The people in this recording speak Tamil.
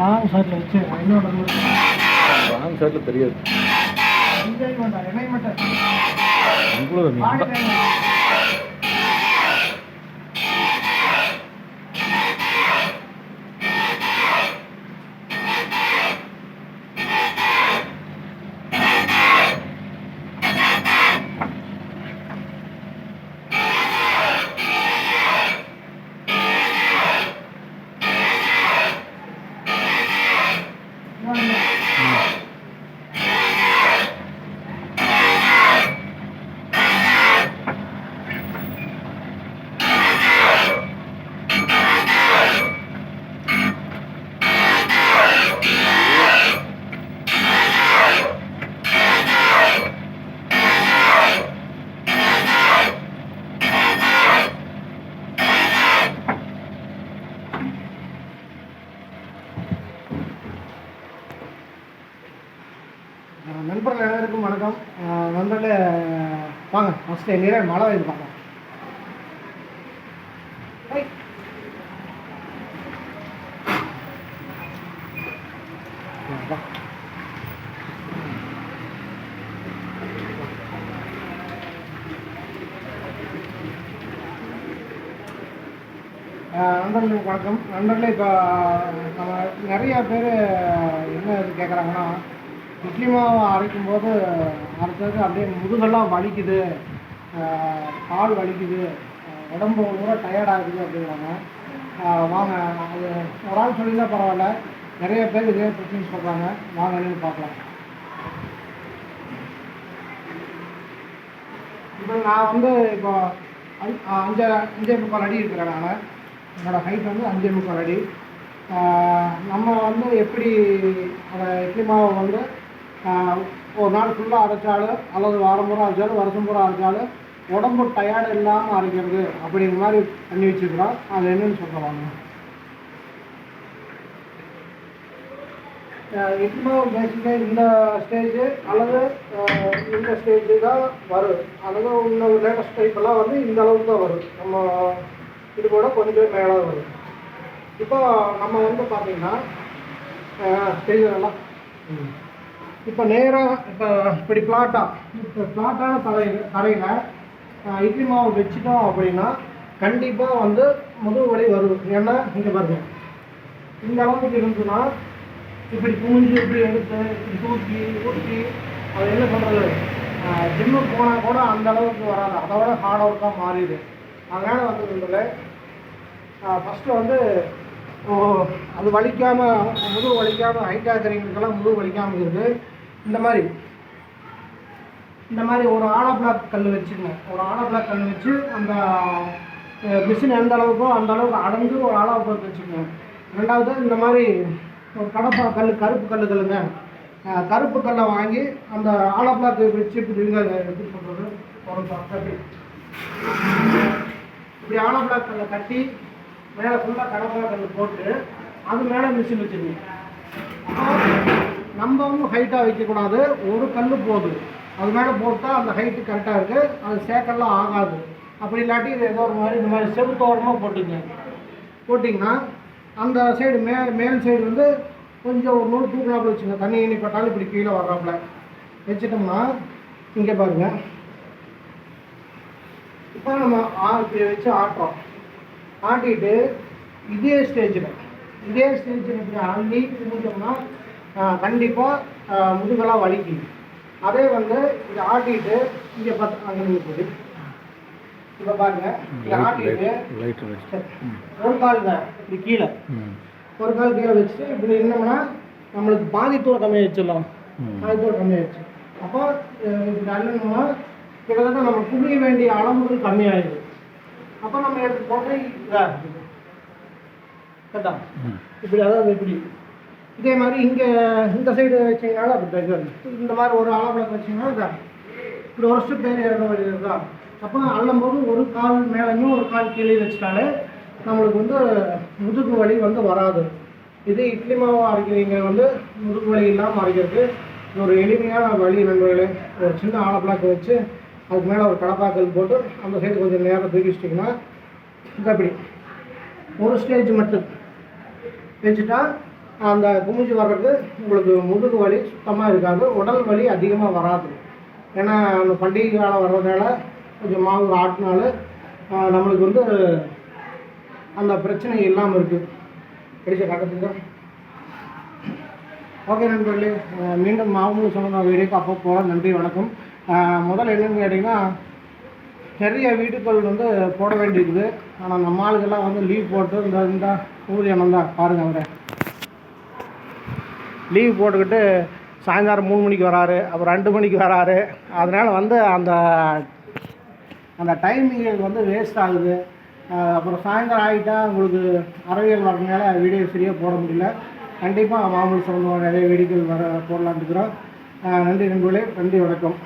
லாங் ஷாட்டில் வச்சு இன்னொரு லாங் தெரியாது. என்ஜாய் பண்ணுறேன் என்ஜாய் பண்ணுறேன் நண்பர்கள் அனைவருக்கும் வணக்கம். அஹ் நண்பர்களே வாங்க ஃபஸ்ட்டு எங்கே மழை வயது பார்க்கலாம் நண்பர்களுக்கு வணக்கம். நண்பர்களே இப்போ நம்ம நிறைய பேர் என்ன கேட்குறாங்கன்னா இட்லி மாவு அரைக்கும் போது அரைச்சது அப்படியே முதுகெல்லாம் வலிக்குது கால் வலிக்குது உடம்பு பூரா டயர்டாகுது அப்படிங்கிறாங்க. வாங்க அது ஒரு ஆள் சொல்லியிருந்தா பரவாயில்ல. நிறைய பேர் இதே பிரச்சனை சொல்கிறாங்க வாங்க என்னன்னு பார்க்கலாம். இப்போ நான் வந்து இப்போ அஞ்சு அஞ்சே முக்கால் அடி இருக்கிறேன் நான். என்னோடய ஹைட் வந்து அஞ்சே முக்கால் அடி. நம்ம வந்து எப்படி அந்த இட்லி மாவை வந்து ஒரு நாள் ஃபுல்லாக அரைச்சாலும் அல்லது வாரம் பூரா அரைச்சாலும் வருஷம் பூரா அரைச்சாலும் உடம்பு டயர்டு இல்லாமல் அரைக்கிறது அப்படிங்கிற மாதிரி பண்ணி வச்சுக்கிறோம் அது என்னன்னு சொல்லுவாங்க இன்னும் பேசிக்காக இந்த ஸ்டேஜு அல்லது இந்த ஸ்டேஜு தான் வரும். அல்லது இன்னும் லேட்டஸ்ட் டைப்பெல்லாம் வந்து இந்த அளவுக்கு தான் வரும். நம்ம இது கூட கொஞ்சம் மேலே வரும். இப்போ நம்ம வந்து எல்லாம் ம். இப்போ நேராக இப்போ இப்படி பிளாட்டாக இப்போ பிளாட்டான தரையில் தரையில் இட்லி மாவு வச்சுட்டோம் அப்படின்னா கண்டிப்பாக வந்து முதுகு வலி வரும் ஏன்னா இங்கே பாருங்க. இந்த அளவுக்கு இருந்துச்சுன்னா இப்படி குனிஞ்சு இப்படி எடுத்து இப்படி தூக்கி ஊற்றி அது என்ன பண்ணுறது ஜிம்முக்கு போனால் கூட அந்த அளவுக்கு வராது. அதோட ஹார்ட் ஒர்க்காக மாறிடுது. அதனால் வந்து இதில் ஃபஸ்ட்டு வந்து அது வலிக்காமல் முதுகு வலிக்காமல் ஹைட்டாக இருக்கிறவங்களுக்கெல்லாம் முதுகு வலிக்காமல் இருக்குது இந்த மாதிரி. இந்த மாதிரி ஒரு ஆனா பிளாக் கல் வச்சுக்கணும் ஒரு ஆனா பிளாக் கல் வச்சு அந்த மிஷின் எந்த அளவுக்கோ அந்த அளவுக்கு அடைஞ்சு ஒரு ஆழ பிளாக் வச்சுக்கணும் ரெண்டாவது இந்த மாதிரி ஒரு கடப்பா கல் கருப்பு கல்லுகளுங்க கருப்பு கல்லை வாங்கி அந்த ஆனா பிளாக் வச்சு இப்படி இருங்க எப்படி சொல்கிறது ஒரு கட்டி. இப்படி ஆழ பிளாக் கல்லை கட்டி மேலே ஃபுல்லாக கடப்பா கல் போட்டு அது மேலே மிஷின் வச்சுக்கணும் நம்மவும் ஹைட்டாக வைக்கக்கூடாது. ஒரு கல் போதும். அது மேலே போட்டால் அந்த ஹைட்டு கரெக்டாக இருக்குது அது சேக்கெல்லாம் ஆகாது. அப்படி இல்லாட்டி இது ஏதோ ஒரு மாதிரி இந்த மாதிரி செவுத்தோரமாக போட்டுங்க. போட்டிங்கன்னா அந்த சைடு மே மேல் சைடு வந்து கொஞ்சம் ஒரு நூறு தூக்கினாப்புல வச்சுங்க. தண்ணி இனி பட்டாலும் இப்படி கீழே வர்றாப்புல. வச்சுட்டோம்னா இங்கே பாருங்கள் இப்போ நம்ம ஆ இப்படி வச்சு ஆட்டுறோம். ஆட்டிட்டு இதே ஸ்டேஜில் இதே ஸ்டேஜில் இப்படி ஆண்டி முடிஞ்சோம்னா கண்டிப்பாக முதுகெல்லாம் வலிக்கும் அதே வந்து இதை ஆட்டிட்டு இங்கே பார்த்து அங்கே நீங்கள் போகுது இப்போ பாருங்க இதை ஆட்டிட்டு ஒரு கால் தான் இப்படி கீழே. ஒரு கால் கீழே வச்சுட்டு இப்படி இருந்தோம்னா நம்மளுக்கு பாதி தூரம் கம்மி வச்சிடலாம். ம். பாதி தூரம் கம்மி வச்சு. அப்போ இப்படி அள்ளணும்னா கிட்டத்தட்ட நம்ம குமிய வேண்டிய அளவுக்கு கம்மியாயிடுது. அப்போ நம்ம எடுத்து போட்டு இதா கரெக்டா? ம். இப்படி அதாவது இப்படி. இதே மாதிரி இங்கே இந்த சைடு வச்சிங்கனாலும் அப்படி இது. இந்த மாதிரி ஒரு அளவில் வச்சிங்கன்னா இதா இப்படி ஒரு ஸ்டெப் ஏறி இறங்க வேண்டியது இருக்கா அப்போ அள்ளும்போது ஒரு கால் மேலேயும் ஒரு கால் கீழே வச்சுட்டாலே நம்மளுக்கு வந்து முதுகு வலி வந்து வராது. இதே இட்லி மாவு அரைக்கிறீங்க வந்து முதுகு வலி இல்லாமல் அரைக்கிறது இது ஒரு எளிமையான வழி நண்பர்களே ஒரு சின்ன ஆலப்பிளாக்கு வச்சு அதுக்கு மேலே ஒரு கடப்பாக்கல் போட்டு அந்த சைடு கொஞ்சம் நேரம் தூக்கி வச்சிட்டிங்கன்னா இந்த அப்படி ஒரு ஸ்டேஜ் மட்டும். வச்சுட்டா அந்த குமிஞ்சு வர்றதுக்கு உங்களுக்கு முதுகு வலி சுத்தமாக இருக்காது உடல் வலி அதிகமாக வராது. ஏன்னா அந்த பண்டிகை காலம் வர்றதால கொஞ்சம் மாவு ஆட்டினால நம்மளுக்கு வந்து அந்த பிரச்சனை இல்லாமல் இருக்குது பிடிச்ச காட்டுறதுக்கு ஓகே நண்பர்களே மீண்டும் மாவுங்களும் சொன்ன வீடியோக்கு அப்போ போகிற நன்றி வணக்கம். முதல்ல என்னன்னு கேட்டிங்கன்னா நிறைய வீட்டுக்கள் வந்து போட வேண்டியிருக்குது. ஆனால் நம்ம ஆளுக்கெல்லாம் வந்து லீவ் போட்டு இந்த இந்த ஊதியம் தான் பாருங்கள் அவரை. லீவ் போட்டுக்கிட்டு சாயந்தரம் மூணு மணிக்கு வராரு அப்புறம் ரெண்டு மணிக்கு வராரு. அதனால் வந்து அந்த அந்த டைமிங் வந்து வேஸ்ட் ஆகுது. அப்புறம் சாயந்தரம் ஆகிட்டா உங்களுக்கு அறவியல் வரனால வீடியோ சரியாக போட முடியல. கண்டிப்பாக மாமூல் சம்பந்தமாக நிறைய வீடியோக்கள் வர போடலான்னு இருக்கிறோம். நன்றி நண்பர்களே நன்றி வணக்கம்.